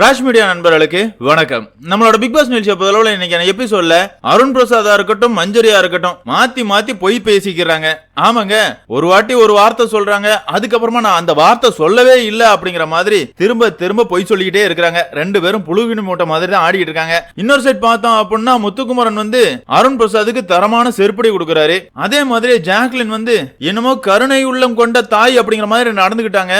Raj media நண்பர்களுக்கு வணக்கம். நம்மளோட பிக் பாஸ் நிகழ்ச்சியை பொதுவில் இன்னைக்கான எபிசோட்ல அருண் பிரசாதா இருக்கட்டும் மஞ்சரியா இருக்கட்டும் மாத்தி மாத்தி பொய் பேசிக்கிறாங்க. ஆமாங்க ஒரு வாட்டி ஒரு வார்த்தை சொல்றாங்க அதுக்கப்புறமா நான் அந்த வார்த்தை சொல்லவே இல்லை அப்படிங்கிற மாதிரி திரும்ப திரும்ப பொய் சொல்லிக்கிட்டே இருக்கிறாங்க. ரெண்டு பேரும் புழுவினு மூட்டை மாதிரி தான் ஆடிட்டு இருக்காங்க. இன்னொரு சைட் பார்த்தோம் அப்படின்னா முத்துக்குமரன் வந்து அருண் பிரசாத்துக்கு தரமான செருப்படி கொடுக்குறாரு. அதே மாதிரி ஜாக்லின் வந்து என்னமோ கருணை உள்ளம் கொண்ட தாய் அப்படிங்கிற மாதிரி நடந்துகிட்டாங்க.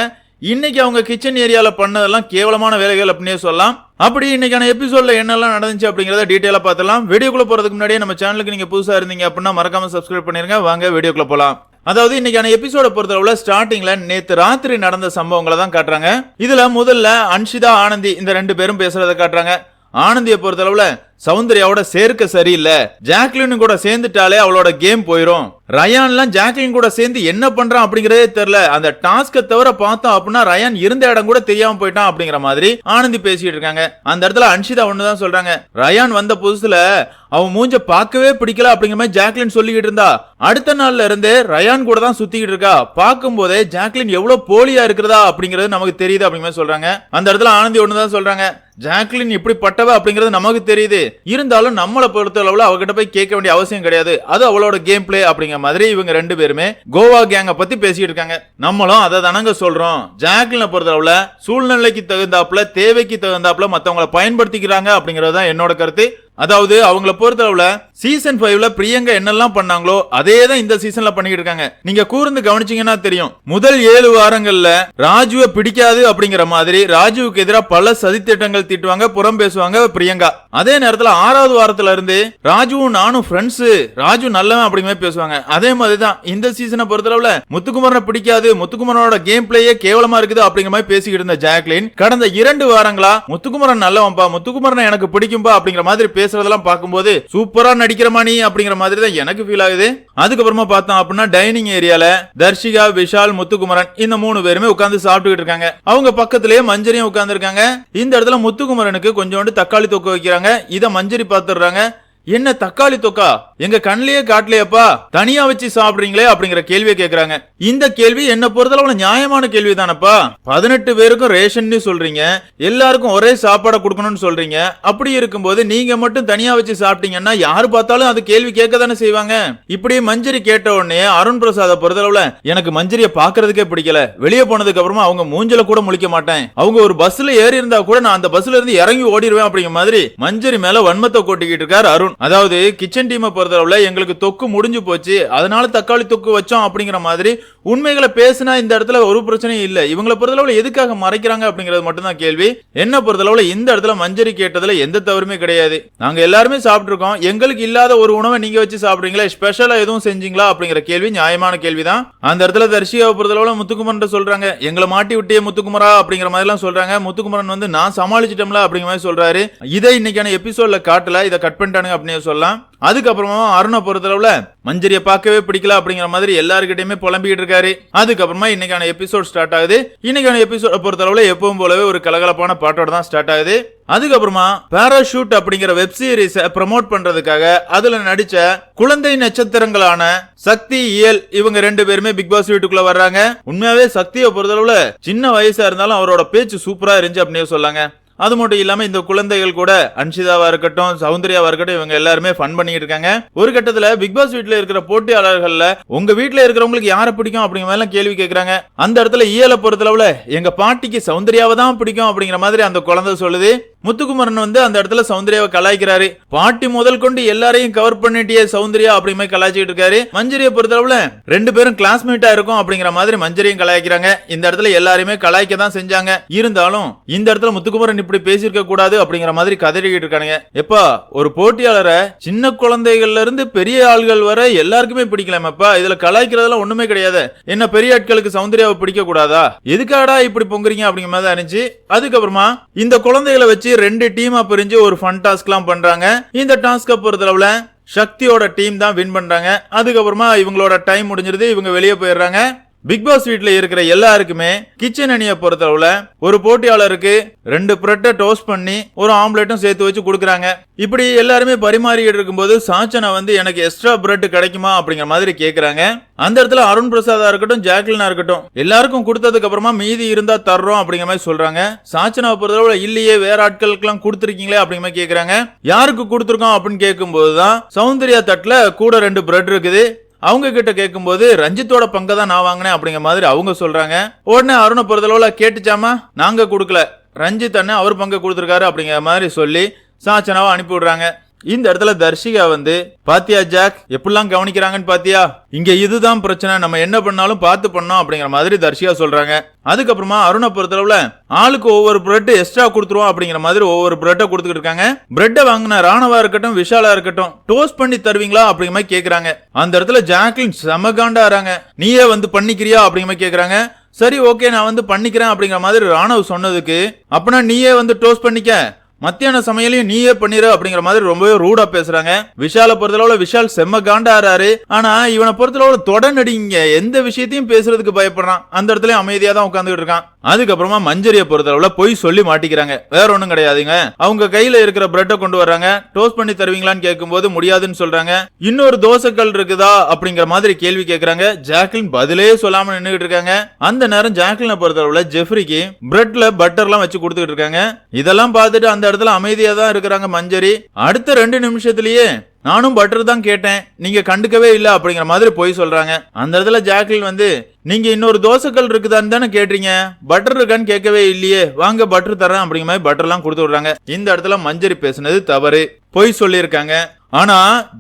இன்னைக்கு அவங்க கிச்சன் ஏரியால பண்ணதெல்லாம் கேவலமான வேலைகள் அப்படின்னே சொல்லலாம். அப்படி இன்னைக்கான எபிசோட்ல என்னெல்லாம் நடந்துச்சு அப்படிங்கறத டீட்டெயிலா பார்த்தலாம் வீடியோக்குள்ள போறதுக்கு முன்னாடியே நம்ம சேனலுக்கு நீங்க புதுசா இருந்தீங்க அப்படின்னா மறக்காம சப்ஸ்கிரைப் பண்ணிருங்க. வாங்க வீடியோக்குள்ள போலாம். அதாவது இன்னைக்கான எபிசோட பொறுத்தளவுல ஸ்டார்டிங்ல நேத்து ராத்திரி நடந்த சம்பவங்களை தான் காட்டுறாங்க. இதுல முதல்ல அன்ஷிதா ஆனந்தி இந்த ரெண்டு பேரும் பேசுறத காட்டுறாங்க. ஆனந்தியை பொறுத்தளவுல சௌந்தர்யாவோட சேர்க்க சரியில்லை. ஜாக்லின் கூட சேர்ந்துட்டாலே அவளோட கேம் போயிரும். ரயான்லாம் ஜாக்லின் கூட சேர்ந்து என்ன பண்றான் அப்படிங்கறதே தெரியல. அந்த டாஸ்க்கை தவிர பார்த்தோம் அப்படின்னா ரயான் இருந்த இடம் கூட தெரியாம போயிட்டான் அப்படிங்கிற மாதிரி ஆனந்தி பேசிட்டு இருக்காங்க. அந்த இடத்துல அன்ஷிதா ஒண்ணுதான் சொல்றாங்க. ரயான் வந்த புதுசுல அவன் மூஞ்ச பார்க்கவே பிடிக்கல அப்படிங்கிற மாதிரி ஜாக்லின் சொல்லிக்கிட்டு இருந்தா. அடுத்த நாள்ல இருந்தே ரயான் கூட தான் சுத்திக்கிட்டு இருக்கா. பார்க்கும் போதே ஜாக்லின் எவ்வளவு போலியா இருக்கிறதா அப்படிங்கிறது நமக்கு தெரியுது அப்படிங்கிற சொல்றாங்க. அந்த இடத்துல ஆனந்தி ஒண்ணுதான் சொல்றாங்க. ஜாக்லின் இப்படி பட்டவ அப்படிங்கிறது நமக்கு தெரியுது. இருந்தாலும் நம்மளை பொறுத்த அளவுல அவகிட்ட போய் கேட்க வேண்டிய அவசியம் கிடையாது. அது அவளோட கேம் பிளே அப்படிங்கிற மாதிரி இவங்க ரெண்டு பேருமே கோவா கேங்க பத்தி பேசிட்டு இருக்காங்க. நம்மளும் அதை தானங்க சொல்றோம். ஜாக்லினை பொறுத்த அளவுல சூழ்நிலைக்கு தகுந்தாப்புல தேவைக்கு தகுந்தாப்புல மத்தவங்களை பயன்படுத்திக்கிறாங்க அப்படிங்கறது தான் என்னோட கருத்து. அதாவது அவங்கள பொறுத்தளவுல சீசன் ஃபைவ்ல பிரியங்கா என்னெல்லாம் பண்ணாங்களோ அதே தான் இந்த சீசன்ல பண்ணிக்கிட்டு இருக்காங்க. நீங்க கூர்ந்து கவனிச்சீங்கன்னா தெரியும். முதல் ஏழு வாரங்கள்ல ராஜுவை பிடிக்காது அப்படிங்கிற மாதிரி ராஜுவுக்கு எதிராக பல சதித்திட்டங்கள் தீட்டுவாங்க புறம் பேசுவாங்க பிரியங்கா. அதே நேரத்துல ஆறாவது வாரத்துல இருந்து ராஜுவும் நானும் ஃப்ரெண்ட்ஸ் ராஜு நல்லவன் அப்படிங்கிற மாதிரி பேசுவாங்க. அதே மாதிரி தான் இந்த சீசனை பொறுத்தளவுல முத்துக்குமரனை பிடிக்காது முத்துக்குமரனோட கேம் பிளேயே கேவலமா இருக்குது அப்படிங்கிற மாதிரி பேசிக்கிட்டு இருந்த ஜாக்லின் கடந்த இரண்டு வாரங்களா முத்துக்குமரன் நல்லவன்பா முத்துக்குமரனை எனக்கு பிடிக்கும்பா அப்படிங்கிற மாதிரி பேசுறதெல்லாம் பார்க்கும்போது சூப்பரா நடிக்கிறமா நீ? அப்படிங்கிற மாதிரி தான் எனக்கு ஃபீல் ஆகுது. அதுக்கப்புறமா பார்த்தோம் அப்படின்னா டைனிங் ஏரியால தர்ஷிகா விஷால் முத்துக்குமரன் இந்த மூணு பேருமே உட்கார்ந்து சாப்பிட்டுக்கிட்டு இருக்காங்க. அவங்க பக்கத்திலேயே மஞ்சரியும் உட்கார்ந்து இருக்காங்க இந்த இடத்துல முத்துக்குமரனுக்கு கொஞ்சோண்டு தக்காளி தொக்கு வைக்கிறாங்க. இதை மஞ்சரி பார்த்துடுறாங்க. என்ன தக்காளி தொக்கா? எங்க கண்ணிலேயே காட்டலையப்பா தனியா வச்சு சாப்பிடுறீங்களே அப்படிங்கிற கேள்வியை கேக்குறாங்க. இந்த கேள்வி என்ன பொறுத்தளவுல நியாயமான கேள்வி தானப்பா. பதினெட்டு பேருக்கும் ரேஷன் சொல்றீங்க. எல்லாருக்கும் ஒரே சாப்பாடை கொடுக்கணும்னு சொல்றீங்க. அப்படி இருக்கும்போது நீங்க மட்டும் தனியா வச்சு சாப்பிட்டீங்கன்னா யாரு பார்த்தாலும் அது கேள்வி கேட்க தானே செய்வாங்க. இப்படி மஞ்சரி கேட்ட உடனே அருண் பிரசாத பொறுத்தளவுல எனக்கு மஞ்சரிய பாக்குறதுக்கே பிடிக்கல. வெளியே போனதுக்கு அப்புறமா அவங்க மூஞ்சல கூட முழிக்க மாட்டேன். அவங்க ஒரு பஸ்ல ஏறி இருந்தா கூட நான் அந்த பஸ்ல இருந்து இறங்கி ஓடிடுவேன் அப்படிங்கிற மாதிரி மஞ்சரி மேல வன்மத்தை கொட்டிக்கிட்டு இருக்காரு அருண். அதாவது கிச்சன் டீமை பொறுத்தளவுல எங்களுக்கு தொக்கு முடிஞ்சு போச்சு. அதனால தக்காளி தொக்கு வச்சோம் அப்படிங்கிற மாதிரி உண்மைகளை பேசினா இந்த இடத்துல ஒரு பிரச்சனையும் இல்ல. இவங்களை பொறுத்தளவுல எதுக்காக மறைக்கிறாங்க அப்படிங்கிறது மட்டும்தான் கேள்வி. என்ன பொறுத்தளவுல இந்த இடத்துல மஞ்சரி கேட்டதுல எந்த தவறுமே கிடையாது. நாங்க எல்லாருமே சாப்பிட்டுருக்கோம். எங்களுக்கு இல்லாத ஒரு உணவை நீங்க வச்சு சாப்பிடுறீங்களா ஸ்பெஷலா எதுவும் செஞ்சீங்களா அப்படிங்கிற கேள்வி நியாயமான கேள்விதான். அந்த இடத்துல தர்ஷியாவை பொறுத்தளவுல முத்துக்குமரன் சொல்றாங்க. எங்களை மாட்டி விட்டே முத்துக்குமரா அப்படிங்கிற மாதிரி எல்லாம் சொல்றாங்க. முத்துக்குமரன் வந்து நான் சமாளிச்சிட்டோம்ல அப்படிங்கிற மாதிரி சொல்றாரு. இதை இன்னைக்கான எபிசோட்ல காட்டல. இதை கட் பண்ணிட்டானுங்க அப்படின்னு சொல்லலாம். அதுக்கப்புறமா அருணை பொறுத்தளவுல மஞ்சரிய பார்க்கவே பிடிக்கல அப்படிங்கிற மாதிரி எல்லாருக்கிட்டையுமே புலம்பிக்கிட்டு இருக்காரு. அதுக்கப்புறமா இன்னைக்கான எபிசோட் ஸ்டார்ட் ஆகுது. இன்னைக்கான எபிசோட பொறுத்தளவுல எப்பவும் போலவே ஒரு கலகலப்பான பாட்டோட தான் ஸ்டார்ட் ஆகுது. அதுக்கப்புறமா பேராஷூட் அப்படிங்கிற வெப் சீரிஸ் ப்ரமோட் பண்றதுக்காக அதுல நடிச்ச குழந்தை நட்சத்திரங்களான சக்தி இயல் இவங்க ரெண்டு பேருமே பிக் பாஸ் வீட்டுக்குள்ள வர்றாங்க. உண்மையாவே சக்தியை பொறுத்தளவுல சின்ன வயசா இருந்தாலும் அவரோட பேச்சு சூப்பரா இருந்துச்சு அப்படின்னு சொல்லாங்க. அது மட்டும் இல்லாம இந்த குழந்தைகள் கூட அன்ஷிதாவா இருக்கட்டும் சௌந்தர்யாவா இருக்கட்டும் இவங்க எல்லாருமே ஃபன் பண்ணிட்டு இருக்காங்க. ஒரு கட்டத்துல பிக் பாஸ் வீட்டுல இருக்கிற போட்டியாளர்கள்ல உங்க வீட்டுல இருக்கிறவங்களுக்கு யாரை பிடிக்கும் அப்படிங்கிற மாதிரி எல்லாம் கேள்வி கேட்கறாங்க அந்த இடத்துல இயல பொறுத்தளவுல எங்க பாட்டிக்கு சௌந்தர்யாவை தான் பிடிக்கும் அப்படிங்கிற மாதிரி அந்த குழந்தை சொல்லுது. முத்துக்குமரன் வந்து அந்த இடத்துல சௌந்தர்யாவை கலாய்க்கிறாரு. பாட்டி முதல் கொண்டு எல்லாரையும் கவர் பண்ணிட்டே சௌந்தர்யா அப்படிங்கிற கலாய்ச்சிட்டு இருக்காரு. மஞ்சரியை பொறுத்தளவுல ரெண்டு பேரும் கிளாஸ்மேட்டா இருக்கும் அப்படிங்கிற மாதிரி மஞ்சரியும் கலாய்க்கிறாங்க. இந்த இடத்துல எல்லாரையுமே கலாய்க்க தான் செஞ்சாங்க. இருந்தாலும் இந்த இடத்துல முத்துக்குமரன் இப்படி பேசியிருக்க கூடாது அப்படிங்கிற மாதிரி கதறிக்கிட்டு இருக்கானுங்க. எப்பா ஒரு போட்டியாளரை சின்ன குழந்தைகள்ல இருந்து பெரிய ஆள்கள் வரை எல்லாருக்குமே பிடிக்கலாமப்பா இதுல கலாய்க்கிறதெல்லாம் ஒண்ணுமே கிடையாது. என்ன பெரிய ஆட்களுக்கு சௌந்தர்யாவை பிடிக்க கூடாதா? எதுக்காடா இப்படி பொங்குறீங்க அப்படிங்கிற மாதிரி தான் இருந்துச்சு அதுக்கப்புறமா இந்த குழந்தைகளை வச்சு ரெண்டு டீமா பிரிஞ்சு ஒரு ஃபன் டாஸ்க்லாம் பண்றாங்க. இந்த டாஸ்க பொறுத்தளவுல சக்தியோட டீம் தான் வின் பண்றாங்க. அதுக்கப்புறமா இவங்களோட டைம் முடிஞ்சிருது இவங்க வெளியே போயிடுறாங்க. பிக் பாஸ் வீட்ல இருக்கிற எல்லாருக்குமே கிச்சன் அணியை பொறுத்தளவுல ஒரு போட்டியாளருக்கு ரெண்டு பிரெட்டை டோஸ்ட் பண்ணி ஒரு ஆம்லெட்டும் சேர்த்து வச்சு கொடுக்குறாங்க. இப்படி எல்லாருமே பரிமாறிக்கிட்டு இருக்கும்போது சாச்சனா வந்து எனக்கு எக்ஸ்ட்ரா பிரெட் கிடைக்குமா? அப்படிங்கிற மாதிரி கேட்குறாங்க அந்த இடத்துல அருண் பிரசாதா இருக்கட்டும் ஜாக்லினா இருக்கட்டும் எல்லாருக்கும் கொடுத்ததுக்கு அப்புறமா மீதி இருந்தா தர்றோம் அப்படிங்கிற மாதிரி சொல்றாங்க. சாச்சனாவை பொறுத்தளவுல இல்லையே வேற ஆட்களுக்கெல்லாம் கொடுத்துருக்கீங்களே அப்படிங்கிற மாதிரி கேட்குறாங்க யாருக்கு கொடுத்துருக்கோம் அப்படின்னு கேட்கும்போது தான் சௌந்தர்யா தட்டில் கூட ரெண்டு பிரெட் இருக்குது. அவங்க கிட்ட கேட்கும்போது ரஞ்சித்தோட பங்கை தான் நான் வாங்கினேன் அப்படிங்கிற மாதிரி அவங்க சொல்றாங்க. உடனே அருணை பொறுத்தளவுல கேட்டுச்சாமா? நாங்க கொடுக்கல. ரஞ்சித் அண்ணன் அவர் பங்கை கொடுத்துருக்காரு அப்படிங்கிற மாதிரி சொல்லி சாச்சனாவை அனுப்பி விடுறாங்க இந்த இடத்துல தர்ஷிகா வந்து பாத்தியா ஜாக்? எப்படிலாம் கவனிக்கிறாங்கன்னு பாத்தியா? இங்க இதுதான் பிரச்சனை. நம்ம என்ன பண்ணாலும் பார்த்து பண்ணோம் அப்படிங்கிற மாதிரி தர்ஷிகா சொல்றாங்க. அதுக்கப்புறமா அருணை பொறுத்தளவுல ஆளுக்கு ஒவ்வொரு பிரெட் எக்ஸ்ட்ரா கொடுத்துருவோம் அப்படிங்கிற மாதிரி ஒவ்வொரு பிரெட்டை கொடுத்துட்டு இருக்காங்க. பிரெட்டை வாங்கின ராணவா இருக்கட்டும் விஷாலா இருக்கட்டும் டோஸ்ட் பண்ணி தருவீங்களா? அப்படிங்கிற மாதிரி கேக்குறாங்க. அந்த இடத்துல ஜாக்லின் செம காண்டாறாங்க. நீயே வந்து பண்ணிக்கிறியா? அப்படிங்கிற மாதிரி கேக்குறாங்க. சரி ஓகே நான் வந்து பண்ணிக்கிறேன் அப்படிங்கிற மாதிரி ராணவ் சொன்னதுக்கு அப்பனா நீயே வந்து டோஸ்ட் பண்ணிக்க. மத்தியான சமையலையும் நீயே பண்ணிரு அப்படிங்கிற மாதிரி ரொம்பவே ரூடா பேசுறாங்க. விஷால பொறுத்தளவுல விஷால் செம்ம காண்டாறாரு ஆனா இவனை பொறுத்தளவுல தொடநடிங்க. எந்த விஷயத்தையும் பேசுறதுக்கு பயப்படுறான். அந்த இடத்துல அமைதியா தான் உட்காந்துட்டு இருக்கான். அதுக்கப்புறமா மஞ்சரியை பொறுத்தளவுல பொய் சொல்லி மாட்டிக்கிறாங்க. வேற ஒண்ணும் கிடையாதுங்க. அவங்க கையில இருக்கிற பிரெட்டை கொண்டு வர்றாங்க. டோஸ்ட் பண்ணி தருவீங்களான்னு கேட்கும்போது முடியாதுன்னு சொல்றாங்க. இன்னொரு தோசைக்கல் இருக்குதா அப்படிங்கிற மாதிரி கேள்வி கேட்கறாங்க. ஜாக்லின் பதிலே சொல்லாம நின்றுட்டு இருக்காங்க. அந்த நேரம் ஜாக்லினை பொறுத்தளவுல ஜெஃப்ரிக்கு பிரெட்ல பட்டர்லாம் வச்சு கொடுத்துட்டு இருக்காங்க. இதெல்லாம் பார்த்துட்டு அந்த இடத்துல அமைதியா தான் இருக்கிறாங்க மஞ்சரி. அடுத்த ரெண்டு நிமிஷத்துலயே நானும் பட்டர் தான் கேட்டேன். நீங்க கண்டுக்கவே இல்ல அப்படிங்கிற மாதிரி போய் சொல்றாங்க. அந்த இடத்துல ஜாக்லின் வந்து நீங்க இன்னொரு தோசைக்கல் இருக்குதான்னு தானே கேட்டீங்க? பட்டர் இருக்கான்னு கேட்கவே இல்லையே. வாங்க பட்டர் தரேன் அப்படிங்கிற மாதிரி பட்டர்லாம் கொடுத்து விடுறாங்க. இந்த இடத்துல மஞ்சரி பேசுனது தவறு. பொய் சொல்லியிருக்காங்க. ஆனா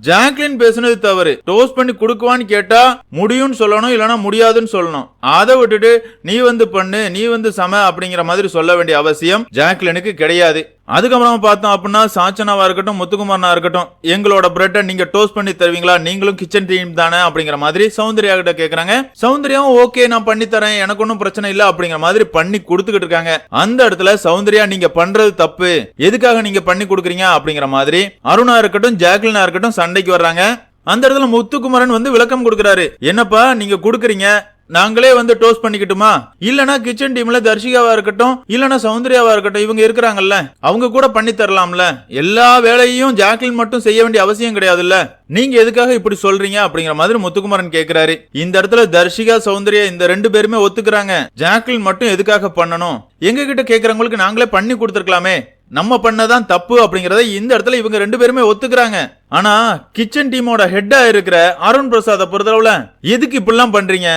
ஜாக்லின் பேசுனது தவறு. டோஸ்ட் பண்ணி கொடுக்குவான்னு கேட்டா முடியும்னு சொல்லணும் இல்லனா முடியாதுன்னு சொல்லணும். அதை விட்டுட்டு நீ வந்து பண்ணு நீ வந்து சம அப்படிங்கிற மாதிரி சொல்ல வேண்டிய அவசியம் ஜாக்லினுக்கு கிடையாது. அதுக்கப்புறம் பார்த்தோம் அப்படின்னா சாச்சனாவாக இருக்கட்டும் முத்துக்குமாரனா இருக்கட்டும் எங்களோட பிரெட்டை நீங்கள் டோஸ்ட் பண்ணி தருவீங்களா? நீங்களும் கிச்சன் டீம் தானே அப்படிங்கிற மாதிரி சௌந்தர்யா கிட்ட கேட்குறாங்க சௌந்தர்யாவும் ஓகே நான் பண்ணி தரேன். எனக்கு ஒன்றும் பிரச்சனை இல்லை அப்படிங்கிற மாதிரி பண்ணி கொடுத்துக்கிட்டு இருக்காங்க. அந்த இடத்துல சௌந்தர்யா நீங்கள் பண்ணுறது தப்பு. எதுக்காக நீங்கள் பண்ணி கொடுக்குறீங்க? அப்படிங்கிற மாதிரி அருணா இருக்கட்டும் ஜாக்லினா இருக்கட்டும் சண்டைக்கு வர்றாங்க. அந்த இடத்துல முத்துக்குமரன் வந்து விளக்கம் கொடுக்குறாரு. என்னப்பா நீங்க கொடுக்குறீங்க. நாங்களே வந்து டோஸ்ட் பண்ணிக்கிட்டுமா? இல்லனா கிச்சன் டீம்ல தர்ஷிகாவா இருக்கட்டும் இல்லனா சௌந்தர்யாவா இருக்கட்டும் இவங்க இருக்கிறாங்கல்ல அவங்க கூட பண்ணி தரலாம்ல. எல்லா வேலையும் ஜாக்லின் மட்டும் செய்ய வேண்டிய அவசியம் கிடையாதுல்ல. நீங்க எதுக்காக இப்படி சொல்றீங்க அப்படிங்கிற மாதிரி முத்துக்குமரன் கேக்குறாரு. இந்த இடத்துல தர்ஷிகா சௌந்தர்யா இந்த ரெண்டு பேருமே ஒத்துக்கிறாங்க. ஜாக்லின் மட்டும் எதுக்காக பண்ணணும்? எங்க கிட்ட கேக்குறவங்களுக்கு நாங்களே பண்ணி கொடுத்துருக்கலாமே. நம்ம பண்ணதான் தப்பு அப்படிங்கறத இந்த இடத்துல இவங்க ரெண்டு பேருமே ஒத்துக்கிறாங்க. ஆனா கிச்சன் டீமோட ஹெட்டா இருக்கிற அருண் பிரசாத பொறுத்தளவுல எதுக்கு இப்படிலாம் பண்றீங்க?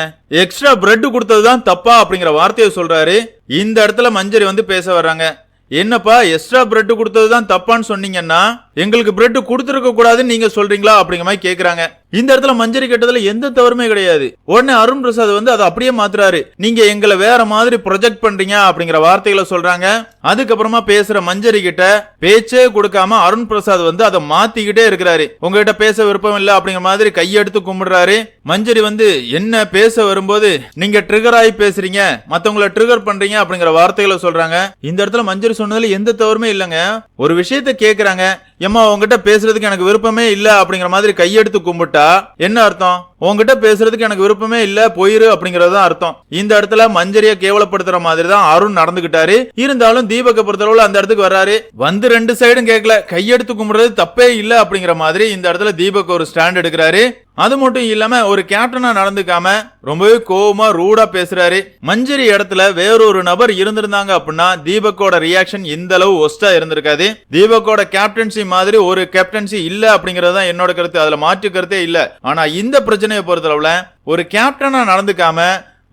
எக்ஸ்ட்ரா பிரெட் கொடுத்ததுதான் தப்பா அப்படிங்கிற வார்த்தையை சொல்றாரு. இந்த இடத்துல மஞ்சரி வந்து பேச வர்றாங்க. என்னப்பா எக்ஸ்ட்ரா பிரெட் கொடுத்தது தான் தப்பான்னு சொன்னீங்கன்னா எங்களுக்கு பிரெட் கொடுத்துருக்க கூடாதுன்னு நீங்க சொல்றீங்களா அப்படிங்கிற மாதிரி கேக்குறாங்க. இந்த இடத்துல மஞ்சரி கட்டத்துல எந்த தவறுமே கிடையாது. உடனே அருண் பிரசாத் வந்து அதை அப்படியே மாத்துறாரு. நீங்க எங்களை வேற மாதிரி ப்ரொஜெக்ட் பண்றீங்க அப்படிங்கிற வார்த்தைகளை சொல்றாங்க. அதுக்கப்புறமா பேசுற மஞ்சரி கிட்ட பேச்சே கொடுக்காம அருண் பிரசாத் வந்து அதை மாத்திக்கிட்டே இருக்கிறாரு. உங்ககிட்ட பேச விருப்பம் இல்ல அப்படிங்கிற மாதிரி கையெடுத்து கும்பிடுறாரு. மஞ்சரி வந்து என்ன பேச வரும்போது நீங்க ட்ரிகர் ஆகி பேசுறீங்க? மத்தவங்களை ட்ரிகர் பண்றீங்க? அப்படிங்கிற வார்த்தைகளை சொல்றாங்க. இந்த இடத்துல மஞ்சரி சொன்னதுல எந்த தவறுமே இல்லைங்க. ஒரு விஷயத்த கேக்குறாங்க. ஏம்மா உங்ககிட்ட பேசுறதுக்கு எனக்கு விருப்பமே இல்ல அப்படிங்கிற மாதிரி கையெடுத்து கும்பிட்டா என்ன அர்த்தம்? உங்ககிட்ட பேசுறதுக்கு எனக்கு விருப்பமே இல்ல போயிரு அப்படிங்கறது தான் அர்த்தம். இந்த இடத்துல மஞ்சரிய கேவலப்படுத்துற மாதிரி தான் அருண் நடந்துகிட்டாரு. இருந்தாலும் தீபக பொறுத்தளவுல அந்த இடத்துக்கு வர்றாரு. வந்து ரெண்டு சைடும் கேட்கல. கையெடுத்து கும்பிடுறது தப்பே இல்ல அப்படிங்கிற மாதிரி இந்த இடத்துல தீபக் ஒரு ஸ்டாண்ட் எடுக்கிறாரு. அது மட்டும் இல்லாம ஒரு கேப்டனா நடந்துக்காம ரொம்பவே கோவமா ரூடா பேசுறாரு. மஞ்சரி இடத்துல வேறொரு நபர் இருந்திருந்தாங்க அப்படின்னா தீபக்கோட ரியாக்ஷன் இந்த அளவு ஒஸ்டா இருந்திருக்காது. தீபக்கோட கேப்டன்சி மாதிரி ஒரு கேப்டன்சி இல்ல அப்படிங்கறது தான் என்னோட கருத்து. அதுல மாற்று கருத்தே இல்ல. ஆனா இந்த பிரச்சனையை பொறுத்தளவில் ஒரு கேப்டனா நடந்துக்காம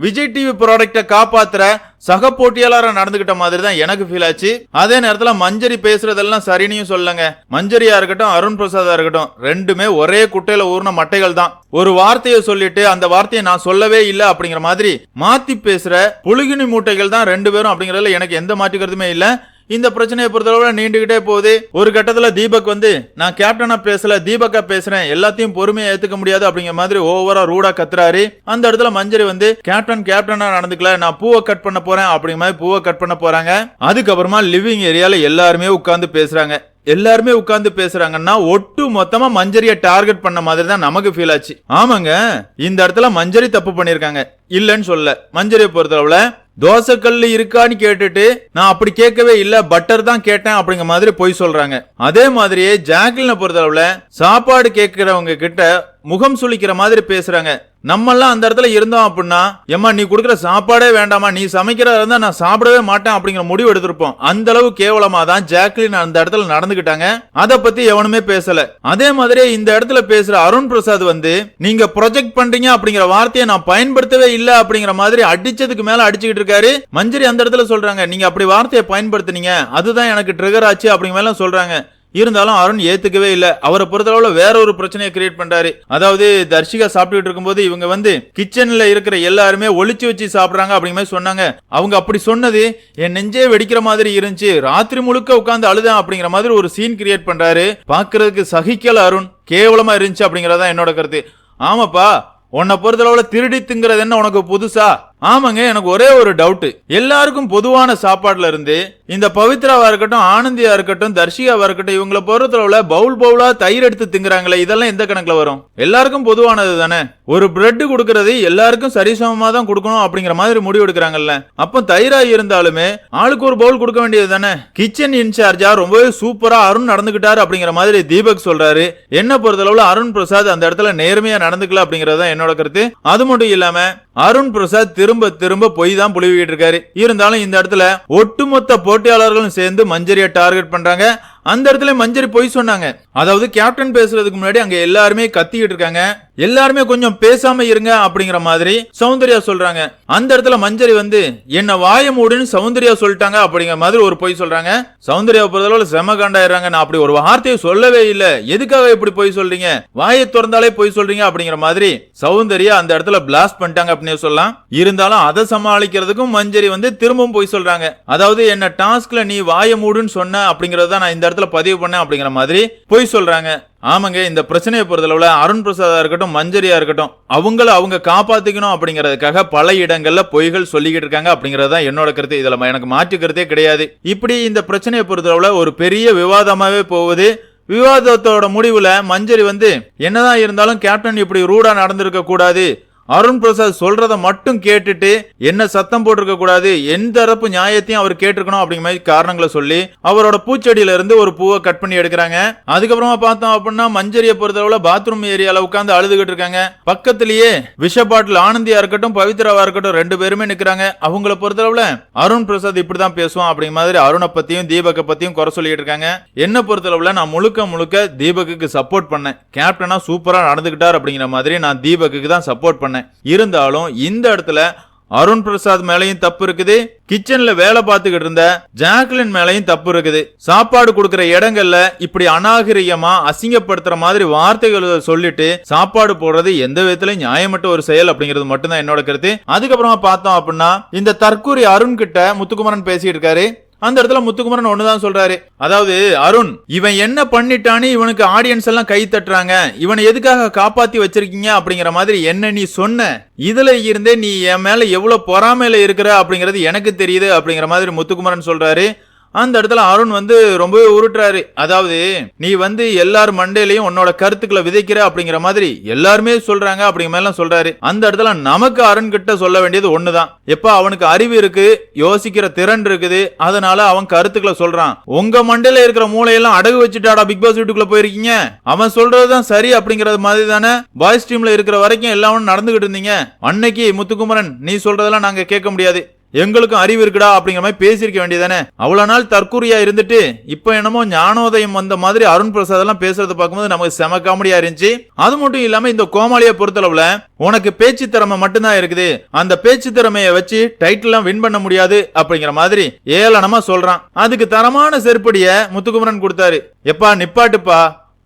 விஜய் டிவி ப்ராடக்டை காப்பாத்துற சக போட்டியாளராக நடந்துகிட்ட மாதிரி தான் எனக்கு ஃபீல் ஆச்சு. அதே நேரத்தில் மஞ்சரி பேசுறதெல்லாம் சரினியும் சொல்லுங்க மஞ்சரியா இருக்கட்டும் அருண் பிரசாதா இருக்கட்டும் ரெண்டுமே ஒரே குட்டையில ஊர்ன மட்டைகள் தான். ஒரு வார்த்தையை சொல்லிட்டு அந்த வார்த்தையை நான் சொல்லவே இல்லை அப்படிங்கிற மாதிரி மாத்தி பேசுற புழுகினி மூட்டைகள் தான் ரெண்டு பேரும் அப்படிங்கறதுல எனக்கு எந்த மாற்றுக்கிறதுமே இல்லை. இந்த பிரச்சனையை பொறுத்தளவுல நீண்டுகிட்டே போகுது. ஒரு கட்டத்துல தீபக் வந்து நான் கேப்டனா பேசல தீபக்கா பேசுறேன். எல்லாத்தையும் பொறுமையா ஏத்துக்க முடியாது அப்படிங்கிற மாதிரி ஓவரா ரூடா கத்துறாரு. அந்த இடத்துல மஞ்சரி வந்து கேப்டன் கேப்டனா நடந்துக்கல. நான் பூவை கட் பண்ண போறேன் அப்படிங்கிற மாதிரி பூவை கட் பண்ண போறாங்க. அதுக்கப்புறமா லிவிங் ஏரியால எல்லாருமே உட்கார்ந்து பேசுறாங்க. எல்லாருமே உட்கார்ந்து பேசுறாங்கன்னா ஒட்டு மொத்தமா மஞ்சரிய டார்கெட் பண்ண மாதிரி தான் நமக்கு ஃபீல் ஆச்சு. ஆமாங்க இந்த இடத்துல மஞ்சரி தப்பு பண்ணிருக்காங்க. இல்லன்னு சொல்ல மஞ்சரியை பொறுத்தளவுல தோசைக்கல்லு இருக்கான்னு கேட்டுட்டு நான் அப்படி கேட்கவே இல்ல பட்டர் தான் கேட்டேன் அப்படிங்கிற மாதிரி பொய் சொல்றாங்க. அதே மாதிரியே ஜாக்லினை பொறுத்தளவுல சாப்பாடு கேட்கிறவங்க கிட்ட முகம் சுளிக்கிற மாதிரி பேசுறாங்க. நம்மெல்லாம் அந்த இடத்துல இருந்தோம் அப்படின்னா ஏம்மா நீ கொடுக்குற சாப்பாடே வேண்டாமா நீ சமைக்கிறதா இருந்தா நான் சாப்பிடவே மாட்டேன் அப்படிங்கிற முடிவு எடுத்திருப்போம். அந்த அளவு கேவலமா தான் ஜாக்லின் அந்த இடத்துல நடந்துகிட்டாங்க. அதை பத்தி எவனுமே பேசல. அதே மாதிரி இந்த இடத்துல பேசுற அருண் பிரசாத் வந்து நீங்க ப்ரொஜெக்ட் பண்றீங்க அப்படிங்கிற வார்த்தையை நான் பயன்படுத்தவே இல்லை அப்படிங்கிற மாதிரி அடிச்சதுக்கு மேல அடிச்சுக்கிட்டு இருக்காரு. மஞ்சரி அந்த இடத்துல சொல்றாங்க நீங்க அப்படி வார்த்தையை பயன்படுத்துனீங்க அதுதான் எனக்கு ட்ரிகர் ஆச்சு அப்படிங்கிற மாதிரி சொல்றாங்க. இருந்தாலும் அருண் ஏத்துக்கவே இல்ல. அவரை பொறுத்தளவுல வேற ஒரு பிரச்சனையை கிரியேட் பண்றாரு. அதாவது தர்ஷிகா சாப்பிட்டுட்டு இருக்கும்போது இவங்க வந்து கிச்சன்ல இருக்கிற எல்லாருமே ஒளிச்சு வச்சு சாப்பிடுறாங்க அப்படிங்கிற மாதிரி சொன்னாங்க. அவங்க அப்படி சொன்னது என் நெஞ்சே வெடிக்கிற மாதிரி இருந்துச்சு. ராத்திரி முழுக்க உட்காந்து அழுதேன் அப்படிங்கிற மாதிரி ஒரு சீன் கிரியேட் பண்றாரு. பாக்குறதுக்கு சகிக்கல அருண். கேவலமா இருந்துச்சு அப்படிங்கறதா என்னோட கருத்து. ஆமாப்பா உன்னை பொறுத்தளவுல திருடி திங்கிறது என்ன உனக்கு புதுசா? ஆமாங்க எனக்கு ஒரே ஒரு டவுட் எல்லாருக்கும் பொதுவான சாப்பாடுல இருந்து இந்த பவித்ராவா இருக்கட்டும் ஆனந்தியா இருக்கட்டும் தர்ஷிகாவா இருக்கட்டும் இவங்கள பொறுத்தளவுல பவுல் பவுலா தயிர் எடுத்து திங்குறாங்களே இதெல்லாம் எந்த கணக்குல வரும்? எல்லாருக்கும் பொதுவானது தானே? ஒரு பிரெட் கொடுக்கறது எல்லாருக்கும் சரிசமமா தான் கொடுக்கணும் அப்படிங்கிற மாதிரி முடிவு எடுக்கிறாங்கல்ல. அப்போ தயிரா இருந்தாலுமே ஆளுக்கு ஒரு பவுல் கொடுக்க வேண்டியது தானே? கிச்சன் இன்சார்ஜா ரொம்பவே சூப்பரா அருண் நடந்துகிட்டாரு அப்படிங்கிற மாதிரி தீபக் சொல்றாரு. என்ன பொறுத்தளவுல அருண் பிரசாத் அந்த இடத்துல நேர்மையா நடந்துக்கல அப்படிங்கறத தான் என்னோட கருத்து. அது மட்டும் இல்லாம அருண் பிரசாத் திரும்ப திரும்ப பொய் தான் புழுவிட்டு இருக்காரு. இருந்தாலும் இந்த இடத்துல ஒட்டுமொத்த போட்டியாளர்களும் சேர்ந்து மஞ்சரிய டார்கெட் பண்றாங்க. அந்த இடத்துல மஞ்சரி பொய் சொன்னாங்க. அதாவது கேப்டன் பேசுறதுக்கு முன்னாடி அங்க எல்லாருமே கத்திக்கிட்டு இருக்காங்க. எல்லாருமே கொஞ்சம் பேசாம இருங்க அப்படிங்கிற மாதிரி சௌந்தர்யா சொல்றாங்க. அந்த இடத்துல மஞ்சரி வந்து என்ன வாய மூடுன்னு சௌந்தர்யா சொல்லிட்டாங்க அப்படிங்கிற மாதிரி ஒரு பொய் சொல்றாங்க. சௌந்தர்யா பொறுத்தளவுல செம காண்டாயிடுறாங்க. நான் அப்படி ஒரு வார்த்தையை சொல்லவே இல்ல. எதுக்காக இப்படி பொய் சொல்றீங்க? வாயை திறந்தாலே பொய் சொல்றீங்க அப்படிங்கிற மாதிரி சௌந்தர்யா அந்த இடத்துல பிளாஸ்ட் பண்ணிட்டாங்க அப்படின்னு சொல்லலாம். இருந்தாலும் அதை சமாளிக்கிறதுக்கும் மஞ்சரி வந்து திரும்பவும் பொய் சொல்றாங்க. அதாவது என்ன டாஸ்க்ல நீ வாய மூடுன்னு சொன்ன அப்படிங்கறத நான் இந்த இடத்துல பதிவு பண்ணேன் அப்படிங்கிற மாதிரி பொய் சொல்றாங்க. ஆமாங்க இந்த பிரச்சனையை பொறுத்தளவுல அருண் பிரசாதா இருக்கட்டும் மஞ்சரியா இருக்கட்டும் அவங்கள அவங்க காப்பாத்திக்கணும் அப்படிங்கறதுக்காக பல இடங்கள்ல பொய்கள் சொல்லிக்கிட்டு இருக்காங்க அப்படிங்கறது தான் என்னோட கருத்து. இதுல எனக்கு மாற்றிக்கிறதே கிடையாது. இப்படி இந்த பிரச்சனையை பொறுத்தளவுல ஒரு பெரிய விவாதமாவே போகுது. விவாதத்தோட முடிவுல மஞ்சரி வந்து என்னதான் இருந்தாலும் கேப்டன் இப்படி ரூடா நடந்திருக்க கூடாது அருண் பிரசாத் சொல்றத மட்டும் கேட்டுட்டு என்ன சத்தம் போட்டிருக்க கூடாது எந்த தரப்பு நியாயத்தையும் அவர் கேட்டிருக்கணும் அப்படிங்கிற மாதிரி காரணங்களை சொல்லி அவரோட பூச்செடியில இருந்து ஒரு பூவை கட் பண்ணி எடுக்கிறாங்க. அதுக்கப்புறமா பார்த்தோம் அப்படின்னா மஞ்சரியை பொறுத்தளவுல பாத்ரூம் ஏரியால உட்காந்து அழுதுகிட்டு இருக்காங்க. பக்கத்திலேயே விஷ பாட்டில் ஆனந்தியா இருக்கட்டும் பவித்ராவா இருக்கட்டும் ரெண்டு பேருமே நிக்கிறாங்க. அவங்கள பொறுத்தளவுல அருண் பிரசாத் இப்படிதான் பேசுவான் அப்படிங்கிற மாதிரி அருணை பத்தியும் தீபக்கை பத்தியும் குறை சொல்லிட்டு இருக்காங்க. என்ன பொறுத்தளவுல நான் முழுக்க முழுக்க தீபக்குக்கு சப்போர்ட் பண்ணேன். கேப்டனா சூப்பரா நடந்துகிட்டார் அப்படிங்கிற மாதிரி நான் தீபக்கு தான் சப்போர்ட் பண்ணேன். இருந்தாலும் இந்த இடத்துல அருண் பிரசாத் மேலையும் தப்பு இருக்குது. கிச்சன்ல வேலை பார்த்துக்கிட்டு இருந்த ஜாக்லின் மேலையும் தப்பு இருக்குது. சாப்பாடு கொடுக்கிற இடங்கள்ல இப்படி அநாகரிகமா அசிங்கப்படுத்துற மாதிரி வார்த்தைகள் சொல்லிட்டு சாப்பாடு போடுறது எந்த விதத்திலும் நியாயமற்ற ஒரு செயல் அப்படிங்கிறது மட்டும்தான் என்னோட கருத்து. அதுக்கப்புறமா பார்த்தோம் அப்படின்னா இந்த தற்கூரி அருண் கிட்ட முத்துக்குமரன் பேசிட்டு இருக்காரு. அந்த இடத்துல முத்துக்குமரன் ஒண்ணுதான் சொல்றாரு. அதாவது அருண் இவன் என்ன பண்ணிட்டான்னு இவனுக்கு ஆடியன்ஸ் எல்லாம் கை தட்டுறாங்க. இவனை எதுக்காக காப்பாத்தி வச்சிருக்கீங்க அப்படிங்கிற மாதிரி என்ன நீ சொன்ன? இதுல இருந்தே நீ என் மேல எவ்வளவு பொறாமையில இருக்கிற அப்படிங்கிறது எனக்கு தெரியுது அப்படிங்கிற மாதிரி முத்துக்குமரன் சொல்றாரு. அந்த இடத்துல அருண் வந்து ரொம்பவே உருட்டுறாரு. அதாவது நீ வந்து எல்லார் மண்டையிலையும் உன்னோட கருத்துக்களை விதைக்கிற அப்படிங்கிற மாதிரி எல்லாருமே சொல்றாங்க அப்படிங்கிற மாதிரி சொல்றாரு. அந்த இடத்துல நமக்கு அருண் கிட்ட சொல்ல வேண்டியது ஒண்ணுதான். எப்ப அவனுக்கு அறிவு இருக்கு யோசிக்கிற திறன் இருக்குது அதனால அவன் கருத்துக்களை சொல்றான். உங்க மண்டையில இருக்கிற மூளையெல்லாம் அடகு வச்சுட்டாடா பிக் பாஸ் வீட்டுக்குள்ள போயிருக்கீங்க. அவன் சொல்றதுதான் சரி அப்படிங்கறது மாதிரி தானே பாய்ஸ் டீம்ல இருக்கிற வரைக்கும் எல்லாமே நடந்துகிட்டு இருந்தீங்க. அன்னைக்கு முத்துக்குமரன் நீ சொல்றதெல்லாம் நாங்க கேட்க முடியாது. எங்களுக்கும் அறிவு இருக்குடா அப்படிங்கிற மாதிரி பேசியிருக்க வேண்டியதானே அவ்வளவு நாள் தற்கூரியா இருந்துட்டு இப்ப என்னமோ ஞானோதயம் வந்த மாதிரி அருண் பிரசாத் எல்லாம் பேசுறத பார்க்கும்போது நமக்கு செம காமெடியா இருந்துச்சு. அது மட்டும் இல்லாம இந்த கோமாளியை பொறுத்தளவுல உனக்கு பேச்சு திறமை மட்டும்தான் இருக்குது. அந்த பேச்சு திறமையை வச்சு டைட்டில்லாம் வின் பண்ண முடியாது அப்படிங்கிற மாதிரி ஏளனமா சொல்றான். அதுக்கு தரமான செருப்படிய முத்துக்குமரன் கொடுத்தாரு. எப்பா நிப்பாட்டுப்பா.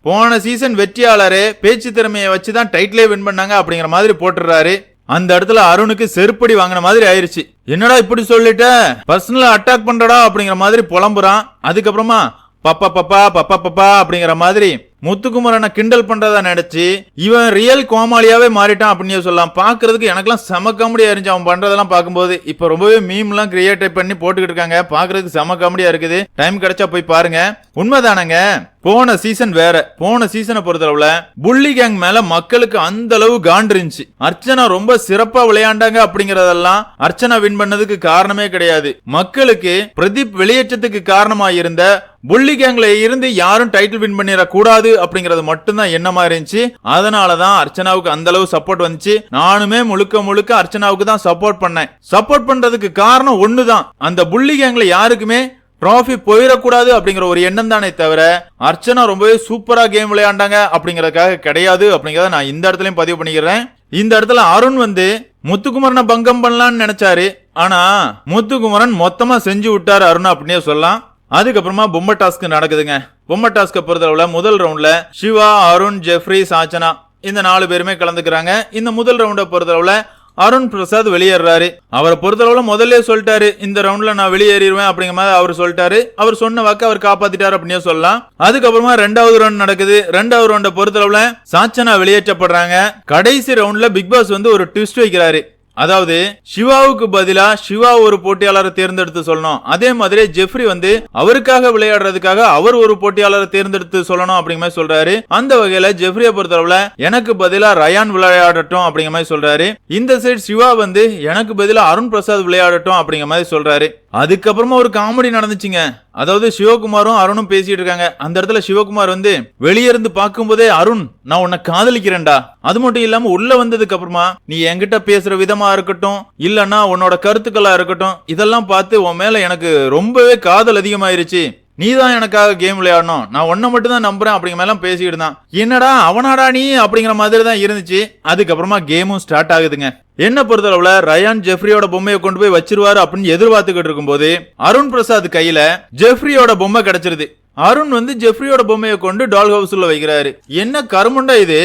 போன சீசன் வெற்றியாளரே பேச்சு திறமையை வச்சு தான் டைட்டிலே வின் பண்ணாங்க அப்படிங்கிற மாதிரி போட்டுறாரு அந்த இடத்துல அருணுக்கு செருப்படி வாங்கின மாதிரி ஆயிருச்சு. என்னடா இப்படி சொல்லிட்ட? பர்சனலா அட்டாக் பண்றடா அப்படிங்கிற மாதிரி புலம்புறான். அதுக்கப்புறமா பப்பா பப்பா பப்பா பப்பா அப்படிங்கிற மாதிரி முத்துக்குமரனை கிண்டல் பண்றதா நினைச்சு இவன் ரியல் கோமாளியாவே மாறிட்டான் அப்படின்னு சொல்லலாம். பாக்குறதுக்கு எனக்கெல்லாம் செம காமெடியா இருந்துச்சு. அவன் பண்றதெல்லாம் பார்க்கும்போது இப்ப ரொம்பவே மீம் எல்லாம் கிரியேட் பண்ணி போட்டுக்கிட்டு இருக்காங்க. பாக்குறதுக்கு செம காமெடியா இருக்குது. டைம் கிடைச்சா போய் பாருங்க. உண்மைதானங்க? போன சீசன் வேற. போன சீசனை பொறுத்தளவுல புள்ளி கேங் மேல மக்களுக்கு அந்த அளவு காண்டு இருந்துச்சு. அர்ச்சனா ரொம்ப சிறப்பா விளையாண்டாங்க அப்படிங்கறதெல்லாம் அர்ச்சனா வின் பண்ணதுக்கு காரணமே கிடையாது. மக்களுக்கு பிரதீப் வெளியேற்றத்துக்கு காரணமா இருந்த புள்ளி கேங்ல இருந்து யாரும் டைட்டில் வின் பண்ணிடக்கூடாது அப்படிங்கிறது அப்படிங்கறது மட்டும்தான் எண்ணமா இருந்துச்சு. அதனாலதான் அர்ச்சனாவுக்கு அந்த அளவு சப்போர்ட் வந்துச்சு. நானுமே முழுக்க முழுக்க அர்ச்சனாவுக்கு தான் சப்போர்ட் பண்ணேன். சப்போர்ட் பண்றதுக்கு காரணம் ஒண்ணுதான். அந்த புள்ளி கேங்ல யாருக்குமே ட்ராஃபி போயிடக்கூடாது அப்படிங்கிற ஒரு எண்ணம் தானே தவிர அர்ச்சனா ரொம்பவே சூப்பரா கேம் விளையாண்டாங்க அப்படிங்கறதுக்காக கிடையாது அப்படிங்கறத நான் இந்த இடத்துலயும் பதிவு பண்ணிக்கிறேன். இந்த இடத்துல அருண் வந்து முத்துக்குமரனை பங்கம் பண்ணலாம்னு நினைச்சாரு. ஆனா முத்துக்குமரன் மொத்தமா செஞ்சு விட்டாரு அருண் அப்படின்னே சொல்லலாம். அதுக்கப்புறமா பொம்மை டாஸ்க் நடக்குதுங்க. பொம்மை டாஸ்க்கை பொறுத்தளவுல முதல் ரவுண்ட்ல சிவா அருண் ஜெஃப்ரி சாச்சனா இந்த நாலு பேருமே கலந்துக்கிறாங்க. இந்த முதல் ரவுண்டை பொறுத்தளவுல அருண் பிரசாத் வெளியேறாரு அவரை பொறுத்தளவுல முதல்ல சொல்லிட்டாரு இந்த ரவுண்ட்ல நான் வெளியேறிடுவேன் அப்படிங்கிற மாதிரி அவர் சொல்லிட்டாரு. அவர் சொன்ன வாக்கு அவர் காப்பாத்திட்டாரு அப்படின்னு சொல்லலாம். அதுக்கப்புறமா ரெண்டாவது ரவுண்ட் நடக்குது. ரெண்டாவது ரவுண்டை பொறுத்தளவுல சாச்சனா வெளியேற்றப்படுறாங்க. கடைசி ரவுண்ட்ல பிக் பாஸ் வந்து ஒரு ட்விஸ்ட் வைக்கிறாரு. அதாவது சிவாவுக்கு பதிலா சிவா ஒரு போட்டியாளரை தேர்ந்தெடுத்து சொல்லணும். அதே மாதிரி ஜெஃப்ரி வந்து அவருக்காக விளையாடுறதுக்காக அவர் ஒரு போட்டியாளரை தேர்ந்தெடுத்து சொல்லணும் அப்படிங்கிற மாதிரி சொல்றாரு. அந்த வகையில ஜெஃப்ரியை பொறுத்தளவுல எனக்கு பதிலா ரயான் விளையாடட்டும் அப்படிங்கிற மாதிரி சொல்றாரு. இந்த சைடு சிவா வந்து எனக்கு பதிலா அருண் பிரசாத் விளையாடட்டும் அப்படிங்கிற மாதிரி சொல்றாரு. அதுக்கப்புறமா ஒரு காமெடி நடந்துச்சுங்க. அதாவது சிவகுமாரும் அருணும் பேசிட்டு இருக்காங்க. அந்த இடத்துல சிவகுமார் வந்து வெளியே இருந்து பார்க்கும்போதே அருண் நான் உன்னை காதலிக்கிறேன்டா. அது மட்டும் இல்லாம உள்ள வந்ததுக்கு அப்புறமா நீ என்கிட்ட பேசுற விதமா இருக்கட்டும் இல்லன்னா உன்னோட கருத்துக்களா இருக்கட்டும் இதெல்லாம் பார்த்து உன் மேல எனக்கு ரொம்பவே காதல் அதிகமாயிருச்சு. நீ தான் எனக்காக கேம் விளையாடணும். நான் ஒன்னை மட்டும் தான் நம்புறேன் அப்படிங்கிற மாதிரிலாம் பேசிக்கிட்டு இருந்தான். என்னடா அவனாடா நீ அப்படிங்கிற மாதிரி தான் இருந்துச்சு. அதுக்கப்புறமா கேமும் ஸ்டார்ட் ஆகுதுங்க. என்ன பொறுத்தளவுல ரயான் ஜெஃப்ரியோட பொம்மையை கொண்டு போய் வச்சிருவாரு அப்படின்னு எதிர்பார்த்துக்கிட்டு இருக்கும்போது அருண் பிரசாத் கையில ஜெஃப்ரியோட பொம்மை கிடைச்சிருது. அருண் வந்து ஜெஃப்ரியோட பொம்மையை கொண்டு டால் ஹவுஸ்ல வைக்கிறாரு. என்ன கருமுண்டா இது?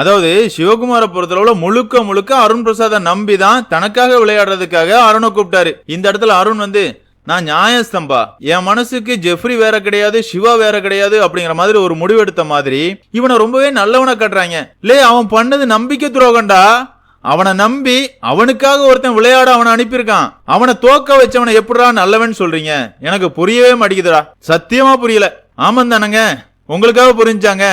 அதாவது சிவகுமாரை பொறுத்தளவுல முழுக்க முழுக்க அருண் பிரசாத நம்பி தான் தனக்காக விளையாடுறதுக்காக அருணை கூப்பிட்டாரு. இந்த இடத்துல அருண் வந்து நான் நியாயஸ்தம்பா. என் மனசுக்கு ஜெஃப்ரி வேற கிடையாது சிவா வேற கிடையாது அப்படிங்கிற மாதிரி ஒரு முடிவெடுத்த மாதிரி இவனை ரொம்பவே நல்லவனை கட்டுறாங்க. லே அவன் பண்ணது நம்பிக்கை துரோகம்டா. அவனை நம்பி அவனுக்காக ஒருத்தன் விளையாட அவனை அனுப்பியிருக்கான். அவனை தோக்க வச்சவனை எப்படிடா நல்லவன் சொல்றீங்க? எனக்கு புரியவே மாட்டேங்குதுடா. சத்தியமா புரியல. ஆமாம் தானங்க. உங்களுக்காக புரிஞ்சாங்க.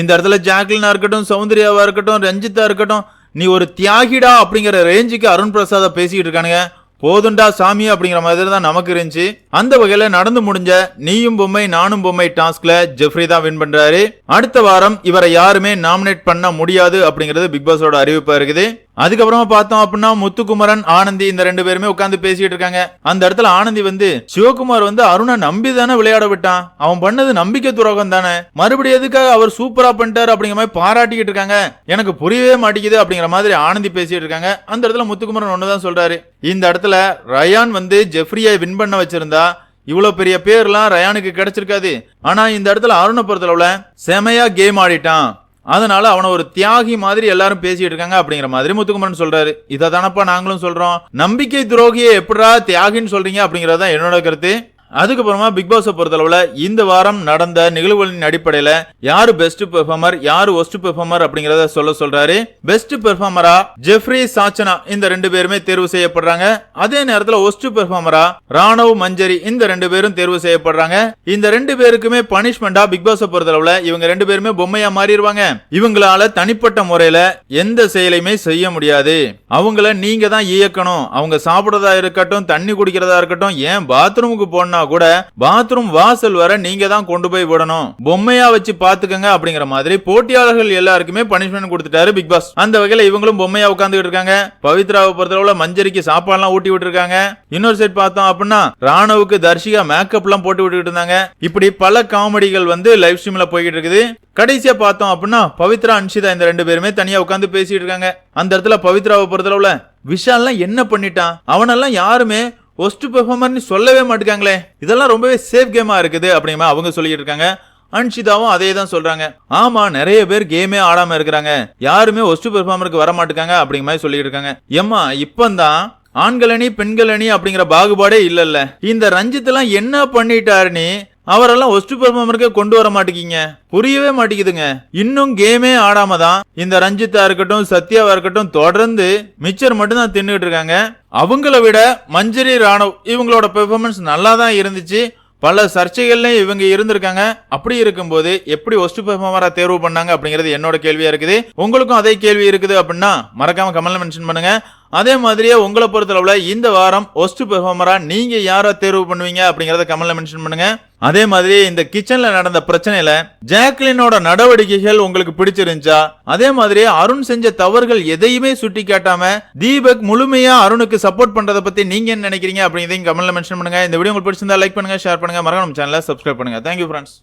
இந்த இடத்துல ஜாக்லினா இருக்கட்டும் சௌந்தர்யாவா இருக்கட்டும் ரஞ்சிதா இருக்கட்டும் நீ ஒரு தியாகிடா அப்படிங்கிற ரேஞ்சுக்கு அருண் பிரசாத பேசிக்கிட்டு இருக்கானுங்க. போதுண்டா சாமி அப்படிங்கிற மாதிரி தான் நமக்கு இருந்துச்சு. அந்த வகையில நடந்து முடிஞ்ச நீயும் பொம்மை நானும் பொம்மை டாஸ்க்ல ஜெஃப்ரி தான் வின் பண்றாரு. அடுத்த வாரம் இவரை யாருமே நாமினேட் பண்ண முடியாது அப்படிங்கிறது பிக் பாஸோட அறிவிப்பா இருக்குது. அதுக்கப்புறமா பார்த்தோம் அப்படின்னா முத்துக்குமரன் ஆனந்தி இந்த ரெண்டு பேருமே உட்காந்து பேசிட்டு இருக்காங்க. அந்த இடத்துல ஆனந்தி வந்து சிவகுமார் வந்து அருணை நம்பி தானே விளையாட விட்டான்? அவன் பண்ணது நம்பிக்கை துரோகம் தானே? மறுபடியும் எதுக்காக அவர் சூப்பரா பண்ணிட்டாரு அப்படிங்கிற மாதிரி பாராட்டிக்கிட்டு இருக்காங்க. எனக்கு புரியவே மாட்டேங்குது அப்படிங்கிற மாதிரி ஆனந்தி பேசிட்டு இருக்காங்க. அந்த இடத்துல முத்துக்குமரன் ஒண்ணுதான் சொல்றாரு. இந்த இடத்துல ரயான் வந்து ஜெஃப்ரியை வின் பண்ண வச்சிருந்தா இவ்வளவு பெரிய பேர்லாம் ரயானுக்கு கிடைச்சிருக்காது. ஆனா இந்த இடத்துல அருணை பொறுத்தளவுல செமையா கேம் ஆடிட்டான். அதனால அவனை ஒரு தியாகி மாதிரி எல்லாரும் பேசிட்டு இருக்காங்க அப்படிங்கிற மாதிரி முத்துக்குமரன் சொல்றாரு. இதை தானப்பா நாங்களும் சொல்றோம். நம்பிக்கை துரோகியை எப்படா தியாகின்னு சொல்றீங்க அப்படிங்கறதுதான் என்னோட கருத்து. அதுக்கப்புறமா பிக் பாஸை பொறுத்தளவில் இந்த வாரம் நடந்த நிகழ்வுகளின் அடிப்படையில் யார் பெஸ்ட் பெர்ஃபார்மர் யார் ஒஸ்ட் பெர்ஃபார்மர் அப்படிங்கிறத சொல்ல சொல்றாரு. பெஸ்ட் பெர்ஃபார்மரா ஜெஃப்ரி சாச்சனா இந்த ரெண்டு பேருமே தேர்வு செய்யப்படுறாங்க. அதே நேரத்தில் ஒஸ்ட் பெர்ஃபார்மரா ராணவ் மஞ்சரி இந்த ரெண்டு பேரும் தேர்வு செய்யப்படுறாங்க. இந்த ரெண்டு பேருக்குமே பனிஷ்மெண்டா பிக் பாஸை பொறுத்தளவில் இவங்க ரெண்டு பேருமே பொம்மையா மாறிடுவாங்க இவங்களால தனிப்பட்ட முறையில் எந்த செயலையுமே செய்ய முடியாது. அவங்கள நீங்க தான் இயக்கணும். அவங்க சாப்பிடுறதா இருக்கட்டும் தண்ணி குடிக்கிறதா இருக்கட்டும் ஏன் பாத்ரூமுக்கு போனா கூட பாத்ரூம் வாசல் வர நீங்க தான் கொண்டு போய் விடணும். பொம்மையா வச்சு பாத்துக்கங்க அப்படிங்கிற மாதிரி போட்டியாளர்கள் எல்லாருக்குமே பனிஷ்மெண்ட் கொடுத்துட்டாரு பிக் பாஸ் அந்த வகையில இவங்களும் பொம்மையா உட்காந்துட்டு இருக்காங்க. பவித்ராவை பொறுத்தளவுல மஞ்சரிக்கு சாப்பாடுலாம் ஊட்டி விட்டுருக்காங்க. இன்னொரு சைட் பார்த்தோம் அப்படின்னா ராணுவுக்கு தர்ஷிகா மேக்கப் எல்லாம் போட்டு விட்டுட்டு இருந்தாங்க. இப்படி பல காமெடிகள் வந்து லைவ் ஸ்ட்ரீம்ல போய்கிட்டு இருக்குது. கடைசியா பார்த்தோம் அப்படின்னா பவித்ரா அன்ஷிதா இந்த ரெண்டு பேருமே தனியா உட்காந்து பேசிட்டு இருக்காங்க. அந்த இடத்துல பவித்ராவை பொறுத்தளவுல விஷால்லாம் என்ன பண்ணிட்டான்? அவனெல்லாம் யாருமே ஒஸ்ட் பெர்ஃபார்மர்னு சொல்லவே மாட்டேங்காங்களே இதெல்லாம் ரொம்பவே சேஃப் கேமா இருக்குது அப்படிங்கிற மாதிரி அவங்க சொல்லிட்டு இருக்காங்க. அன்ஷிதாவும் அதே தான் சொல்றாங்க. ஆமா நிறைய பேர் கேமே ஆடாம இருக்கிறாங்க. யாருமே ஒஸ்ட் பெர்ஃபார்மருக்கு வர மாட்டேங்காங்க அப்படிங்கிற மாதிரி சொல்லிட்டு இருக்காங்க. ஏமா இப்பந்தான் ஆண்கள் அணி பெண்கள் அணி அப்படிங்கிற பாகுபாடே இல்லல்ல. இந்த ரஞ்சித் எல்லாம் என்ன பண்ணிட்டாரு நீ அவரெல்லாம் ஒஸ்ட் பெர்ஃபார்மருக்கே கொண்டு வர மாட்டேங்கிங்க. புரியவே மாட்டேங்குதுங்க. இன்னும் கேமே ஆடாம தான் இந்த ரஞ்சித்தா இருக்கட்டும் சத்யாவா இருக்கட்டும் தொடர்ந்து மிச்சர் மட்டும் தான் தின்னுகிட்டு இருக்காங்க. அவங்கள விட மஞ்சரி ராணவ் இவங்களோட பெர்ஃபார்மன்ஸ் நல்லா தான் இருந்துச்சு. பல சர்ச்சைகள்லையும் இவங்க இருந்திருக்காங்க. அப்படி இருக்கும்போது எப்படி ஒஸ்ட் பெர்ஃபார்மரா தேர்வு பண்ணாங்க அப்படிங்கிறது என்னோட கேள்வியா இருக்குது. உங்களுக்கும் அதே கேள்வி இருக்குது அப்படின்னா மறக்காம கமெண்ட்ல மென்ஷன் பண்ணுங்க. அதே மாதிரியே உங்களை பொறுத்தளவுல இந்த வாரம் ஒஸ்ட் பெர்ஃபார்மரா நீங்க யாரை தேர்வு பண்ணுவீங்க அப்படிங்கறத கமெண்ட்ல மென்ஷன் பண்ணுங்க. அதே மாதிரி இந்த கிச்சன்ல நடந்த பிரச்சனையில ஜாக்லினோட நடவடிக்கைகள் உங்களுக்கு பிடிச்சிருந்துச்சா? அதே மாதிரி அருண் செஞ்ச தவறுகள் எதையுமே சுட்டி காட்டாம தீபக் முழுமையா அருணுக்கு சப்போர்ட் பண்றதை பத்தி நீங்க என்ன நினைக்கிறீங்க அப்படிங்கிறதையும் கமெண்ட்ல மென்ஷன் பண்ணுங்க. இந்த வீடியோ உங்களுக்கு பிடிச்சிருந்தா லைக் பண்ணுங்க ஷேர் பண்ணுங்க. மறக்காம சேனலை சப்ஸ்கிரைப் பண்ணுங்க. Thank you friends